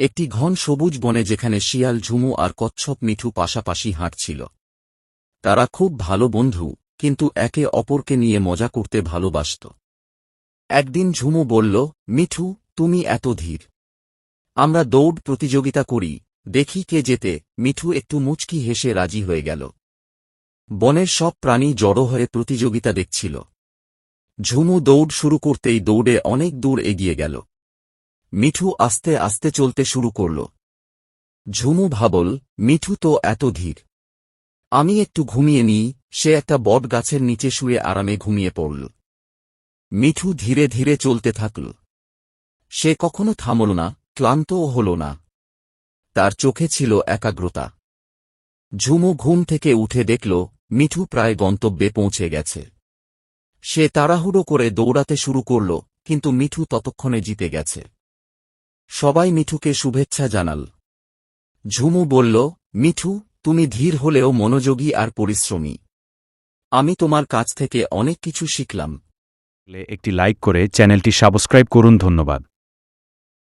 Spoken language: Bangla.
একটি ঘন সবুজ বনে যেখানে শিয়াল, ঝুমু আর কচ্ছপ মিঠু পাশাপাশি হাঁটছিল। তারা খুব ভালো বন্ধু, কিন্তু একে অপরকে নিয়ে মজা করতে ভালোবাসত। একদিন ঝুমু বলল, মিঠু, তুমি এত ধীর। আমরা দৌড় প্রতিযোগিতা করি, দেখি কে যেতে মিঠু একটু মুচকি হেসে রাজি হয়ে গেল। বনের সব প্রাণী জড়ো হয়ে প্রতিযোগিতা দেখছিল। ঝুমু দৌড় শুরু করতেই দৌড়ে অনেক দূর এগিয়ে গেল। মিঠু আস্তে আস্তে চলতে শুরু করল। ঝুমু ভাবল, মিঠু তো এত ধীর। আমি একটু ঘুমিয়ে নিই। সে একটা বট গাছের নিচে শুয়ে আরামে ঘুমিয়ে পড়ল। মিঠু ধীরে ধীরে চলতে থাকল। সে কখনো থামল না, ক্লান্তও হল না। তার চোখে ছিল একাগ্রতা। ঝুমু ঘুম থেকে উঠে দেখল, মিঠু প্রায় গন্তব্যে পৌঁছে গেছে। সে তাড়াহুড়ো করে দৌড়াতে শুরু করল, কিন্তু মিঠু ততক্ষণে জিতে গেছে। সবাই মিঠুকে শুভেচ্ছা জানাল। ঝুমু বলল, মিঠু, তুমি ধীর হলেও মনোযোগী আর পরিশ্রমী। আমি তোমার কাছ থেকে অনেক কিছু শিখলাম। একটি লাইক করে চ্যানেলটি সাবস্ক্রাইব করুন, ধন্যবাদ।